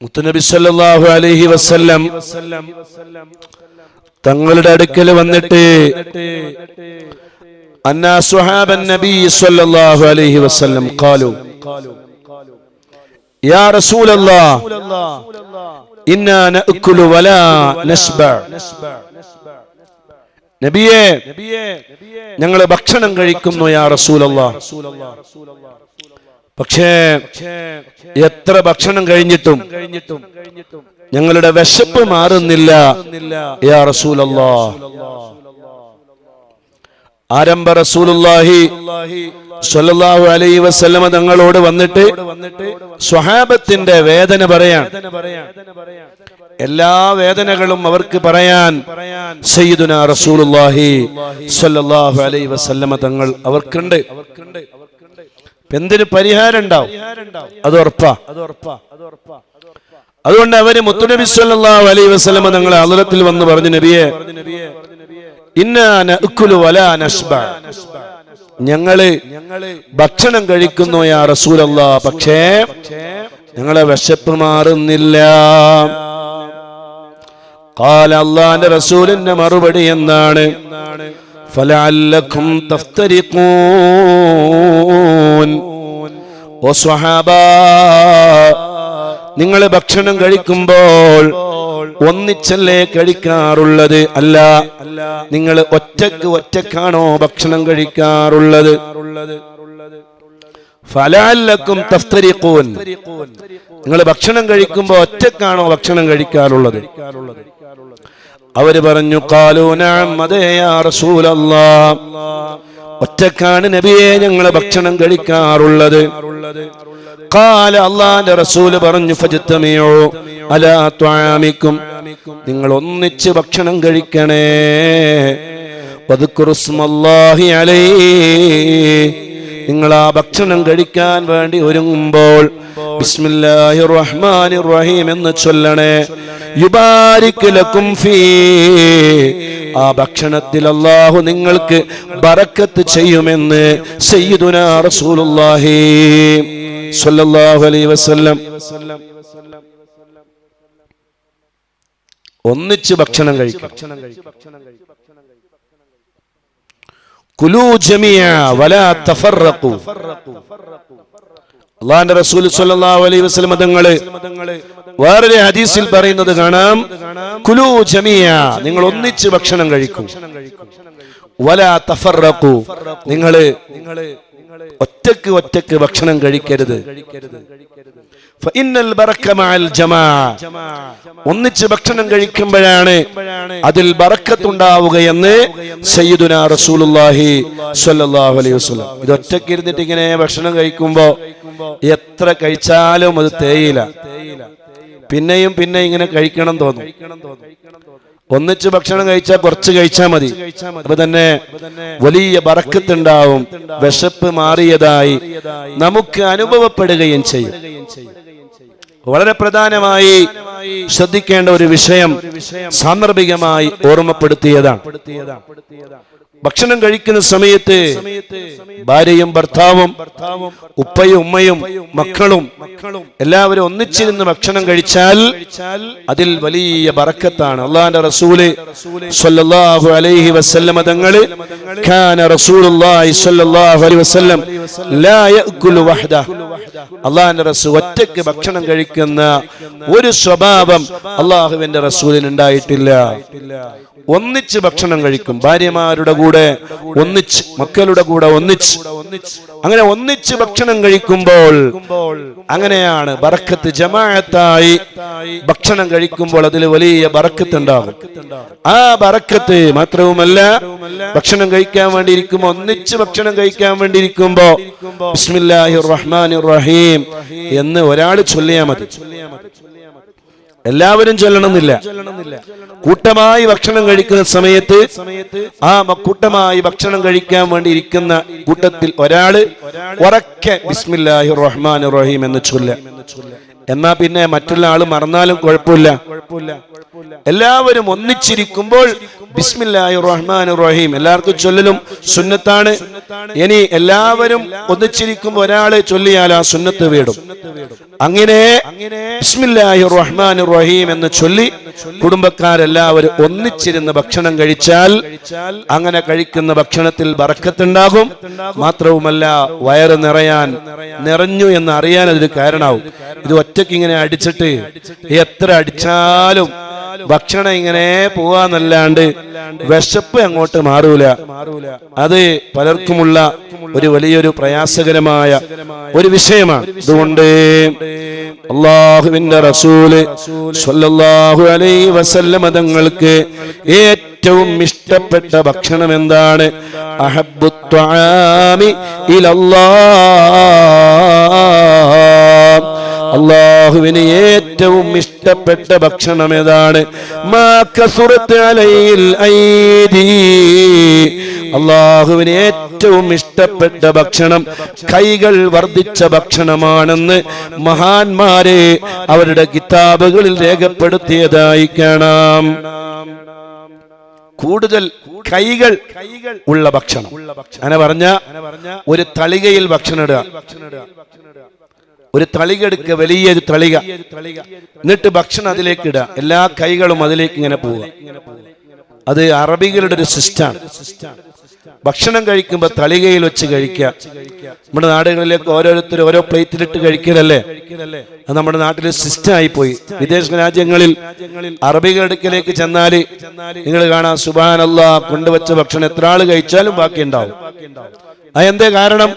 മുത്തുനബി സല്ലല്ലാഹു അലൈഹി വസല്ലം തങ്ങളുടെ അടുക്കൽ വന്നിട്ട് റസൂലല്ലാ നബിയെ ഞങ്ങൾ ഭക്ഷണം കഴിക്കുന്നു യാ റസൂലല്ലാഹ് പക്ഷേ എത്ര ഭക്ഷണം കഴിഞ്ഞിട്ടും ഞങ്ങളുടെ വിശപ്പ് മാറുന്നില്ല. യാ റസൂലല്ലാ. ആരംഭ റസൂലുള്ളാഹി സ്വല്ലല്ലാഹു അലൈഹി വസല്ലമ തങ്ങളോട് വന്നിട്ട് സ്വഹാബത്തിന്റെ വേദന പറയാൻ എല്ലാ വേദനകളും അവർക്ക് പറയാൻ സയ്യിദുന റസൂലുള്ളാഹി സ്വല്ലല്ലാഹു അലൈഹി വസല്ലമ തങ്ങൾ അവർക്കുണ്ട്. എന്തൊരു പരിഹാരം ഉണ്ടാവും? അത് ഉറപ്പാ. അതുകൊണ്ട് അവർ മുത്തുനബി സല്ലല്ലാഹു അലൈഹി വസല്ലം ഞങ്ങളെ അദലത്തിൽ വന്ന് പറഞ്ഞു നബിയെ ഞങ്ങൾ ഭക്ഷണം കഴിക്കുന്നു യാ റസൂലല്ല പക്ഷേ ഞങ്ങളെ വിശപ്പ് മാറുന്നില്ല. കാല അള്ളാന്റെ റസൂലിന്റെ മറുപടി എന്താണ്? فلعلكم تفترقون ഓ സ്വഹാബ നിങ്ങൾ ഭക്ഷണം കഴിക്കുമ്പോൾ ഒന്നിച്ചല്ലേ കഴിക്കാറുള്ളത് അല്ല നിങ്ങൾ ഒറ്റക്ക് ഒറ്റക്കാണോ ഭക്ഷണം കഴിക്കാറുള്ളത് ഫലാലക്കും തഫ്തരിഖൂൻ. നിങ്ങൾ ഭക്ഷണം കഴിക്കുമ്പോൾ ഒറ്റക്കാണോ ഭക്ഷണം കഴിക്കാറുള്ളത്? അവർ പറഞ്ഞു ഒറ്റക്കാണ് നബിയെ ഞങ്ങൾ ഭക്ഷണം കഴിക്കാറുള്ളത്. കാല അള്ളാന്റെ റസൂൽ പറഞ്ഞു ഫജിത്തമിയോ അലാ ത്വാമിക്കും. നിങ്ങൾ ഒന്നിച്ച് ഭക്ഷണം കഴിക്കണേ. വദ്കുറുസ്മല്ലാഹി അലൈ നിങ്ങൾ ആ ഭക്ഷണം കഴിക്കാൻ വേണ്ടി ഒരുങ്ങുമ്പോൾ ബിസ്മില്ലാഹിർ റഹ്മാനിർ റഹീം എന്ന് ചൊല്ലണേ. യുബാരിക്കലക്കും ഫീ. ആ ഭക്ഷണത്തിൽ അള്ളാഹു നിങ്ങൾക്ക് ബറക്കത്ത് ചെയ്യുമെന്ന് സയ്യിദുനാ റസൂലുള്ളാഹി സ്വല്ലല്ലാഹു അലൈഹി വസല്ലം. ഒന്നിച്ച് ഭക്ഷണം കഴിക്കും കുലൂ ജമിയ വലാ തഫറഖു അള്ളാന്റെ റസൂൽ സല്ലല്ലാഹു അലൈഹി വസല്ലം തങ്ങൾ വേറൊരു ഹദീസിൽ പറയുന്നത് കാണാം. കുലു ജമിയ നിങ്ങൾ ഒന്നിച്ച് ഭക്ഷണം കഴിക്കും. വലാ തഫറഖു നിങ്ങൾ ഒറ്റയ്ക്ക് ഒറ്റയ്ക്ക് ഭക്ഷണം കഴിക്കരുത്. ഒന്നിച്ച് ഭക്ഷണം കഴിക്കുമ്പോഴാണ് അതിൽ ബറക്കത്തുണ്ടാവുകയെന്ന് സയ്യിദുന റസൂലുള്ളാഹി സ്വല്ലല്ലാഹു അലൈഹി വസല്ലം. ഇത് ഒറ്റയ്ക്ക് ഇരുന്നിട്ട് ഇങ്ങനെ ഭക്ഷണം കഴിക്കുമ്പോ എത്ര കഴിച്ചാലും അത് തേയില. പിന്നെയും പിന്നെ ഇങ്ങനെ കഴിക്കണം തോന്നും. ഒന്നിച്ച് ഭക്ഷണം കഴിച്ചാൽ കുറച്ച് കഴിച്ചാൽ മതി. അപ്പൊ തന്നെ വലിയ ബറക്കത്തുണ്ടാവും. വിശപ്പ് മാറിയതായി നമുക്ക് അനുഭവപ്പെടുകയും ചെയ്യും. വളരെ പ്രധാനമായി ശ്രദ്ധിക്കേണ്ട ഒരു വിഷയം സാന്ദർഭികമായി ഓർമ്മപ്പെടുത്തിയതാണ്. ഭക്ഷണം കഴിക്കുന്ന സമയത്ത് ഭാര്യയും ഭർത്താവും ഉപ്പയും ഉമ്മയും മക്കളും എല്ലാവരും ഒന്നിച്ചിരുന്ന് ഭക്ഷണം കഴിച്ചാൽ അതിൽ വലിയ ബറക്കത്താണ്. അള്ളാന്റെ റസൂൽ സ്വല്ലല്ലാഹു അലൈഹി വസല്ലം തങ്ങൾ കാന റസൂലുള്ളാഹി സല്ലല്ലാഹു അലൈഹി വസല്ലം ലാ യഅകുലു വഹദ അള്ളാന്റെ റസൂൽ ഒറ്റയ്ക്ക് ഭക്ഷണം കഴിക്കുന്ന ഒരു സ്വഭാവം അള്ളാഹുവിന്റെ റസൂലിന് ഉണ്ടായിട്ടില്ല ഒന്നിച്ച് ഭക്ഷണം കഴിക്കും. ഭാര്യമാരുടെ കൂടെ ഒന്നിച്ച് മക്കളുടെ കൂടെ ഒന്നിച്ച്. അങ്ങനെ ഒന്നിച്ച് ഭക്ഷണം കഴിക്കുമ്പോൾ അങ്ങനെയാണ് ബറക്കത്ത് ജമാഅത്തായി ഭക്ഷണം കഴിക്കുമ്പോൾ അതിൽ വലിയ ബറക്കത്ത് ഉണ്ടാകും ആ ബറക്കത്ത് മാത്രവുമല്ല ഭക്ഷണം കഴിക്കാൻ വേണ്ടി ഇരിക്കുമ്പോ ഒന്നിച്ച് ഭക്ഷണം കഴിക്കാൻ വേണ്ടി ഇരിക്കുമ്പോ ബിസ്മില്ലാഹിർ റഹ്മാനിർ റഹീം എന്ന് ഒരാൾ ചൊല്ലിയാൽ മതി. എല്ലാവരും ചൊല്ലണമെന്നില്ല. കൂട്ടമായി ഭക്ഷണം കഴിക്കുന്ന സമയത്ത് ആ കൂട്ടമായി ഭക്ഷണം കഴിക്കാൻ വേണ്ടി ഇരിക്കുന്ന കൂട്ടത്തിൽ ഒരാൾ ഉറക്കെ ബിസ്മില്ലാഹി റഹ്മാൻ റഹീം എന്ന് ചൊല്ല. എന്നാ പിന്നെ മറ്റുള്ള ആൾ മറന്നാലും കുഴപ്പമില്ല. എല്ലാവരും ഒന്നിച്ചിരിക്കുമ്പോൾ ബിസ്മില്ലാഹി റഹ്മാൻ റഹീം എല്ലാവർക്കും ചൊല്ലലും സുന്നത്താണ്. ഇനി എല്ലാവരും ഒന്നിച്ചിരിക്കുമ്പോൾ ഒരാളെ ചൊല്ലിയാൽ ആ സുന്നത്ത് വീടും. അങ്ങനെ ബിസ്മില്ലാഹി റഹ്മാൻ റഹീം എന്ന് ചൊല്ലി കുടുംബക്കാരെല്ലാവരും ഒന്നിച്ചിരുന്ന് ഭക്ഷണം കഴിച്ചാൽ അങ്ങനെ കഴിക്കുന്ന ഭക്ഷണത്തിൽ ബറക്കത്തുണ്ടാകും മാത്രവുമല്ല വയറ് നിറയാൻ നിറഞ്ഞു എന്ന് അറിയാൻ അതൊരു കാരണമാവും. ഇത് ഒറ്റയ്ക്ക് ഇങ്ങനെ അടിച്ചിട്ട് എത്ര അടിച്ചാലും ഭക്ഷണം ഇങ്ങനെ പോവാന്നല്ലാണ്ട് വിശപ്പ് അങ്ങോട്ട് മാറൂല. അത് പലർക്കുമുള്ള ഒരു വലിയൊരു പ്രയാസകരമായ ഒരു വിഷയമാണ്. അതുകൊണ്ട് അള്ളാഹുവിന്റെ റസൂൽ സല്ലല്ലാഹു അലൈഹി വസല്ലമ തങ്ങൾക്ക് ഏറ്റവും ഇഷ്ടപ്പെട്ട ഭക്ഷണം എന്താണ്? അഹബ്ബു ത്വആമി അള്ളാഹുവിന് ഇഷ്ടപ്പെട്ട ഭക്ഷണം ഏതാണ്. അള്ളാഹുവിന് ഏറ്റവും ഇഷ്ടപ്പെട്ട ഭക്ഷണം കൈകൾ വർദ്ധിച്ച ഭക്ഷണമാണെന്ന് മഹാന്മാരെ അവരുടെ കിതാബുകളിൽ രേഖപ്പെടുത്തിയതായി കാണാം. കൂടുതൽ കൈകൾ ഉള്ള ഭക്ഷണം. അങ്ങനെ പറഞ്ഞ ഒരു തളികയിൽ ഭക്ഷണം ഇടുക. ഒരു തളിക എടുക്കുക വലിയൊരു തളിക. എന്നിട്ട് ഭക്ഷണം അതിലേക്ക് ഇടുക. എല്ലാ കൈകളും അതിലേക്ക് ഇങ്ങനെ പോവുക. അത് അറബികളുടെ ഒരു സിസ്റ്റാണ് ഭക്ഷണം കഴിക്കുമ്പോൾ തളികയിൽ വെച്ച് കഴിക്കുക. നമ്മുടെ നാടുകളിലേക്ക് ഓരോരുത്തർ ഓരോ പ്ലേറ്റിലിട്ട് കഴിക്കലല്ലേ? അത് നമ്മുടെ നാട്ടിൽ സിസ്റ്റം ആയി പോയി വിദേശ രാജ്യങ്ങളിൽ അറബികളുടെ അടുക്കലേക്ക് ചെന്നാൽ നിങ്ങൾ കാണാം സുബാൻ അല്ലാ കൊണ്ടുവച്ച ഭക്ഷണം എത്ര ആൾ കഴിച്ചാലും ബാക്കി ഉണ്ടാവും അതെന്തേ കാരണം?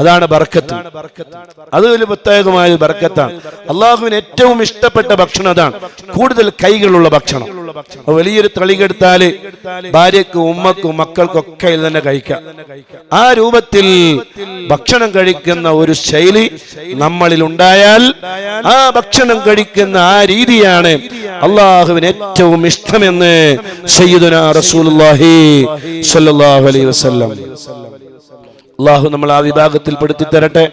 അതാണ് ബർക്കത്ത്. അത് ഒരു പ്രത്യേകമായ ബർക്കത്താണ്. അള്ളാഹുവിന് ഏറ്റവും ഇഷ്ടപ്പെട്ട ഭക്ഷണം അതാണ്. കൂടുതൽ കൈകളുള്ള ഭക്ഷണം. വലിയൊരു തളികെടുത്താൽ ഭാര്യക്കും ഉമ്മക്കും മക്കൾക്കൊക്കെ ഇത് തന്നെ കഴിക്കാം. ആ രൂപത്തിൽ ഭക്ഷണം കഴിക്കുന്ന ഒരു ശൈലി നമ്മളിൽ ഉണ്ടായാൽ ആ ഭക്ഷണം കഴിക്കുന്ന ആ രീതിയാണ് അള്ളാഹുവിന് ഏറ്റവും ഇഷ്ടമെന്ന് സയ്യിദുന റസൂലുള്ളാഹി സ്വല്ലല്ലാഹു അലൈഹി വസല്ലം. അള്ളാഹു നമ്മൾ ആ വിഭാഗത്തിൽ പെടുത്തി തരട്ടെ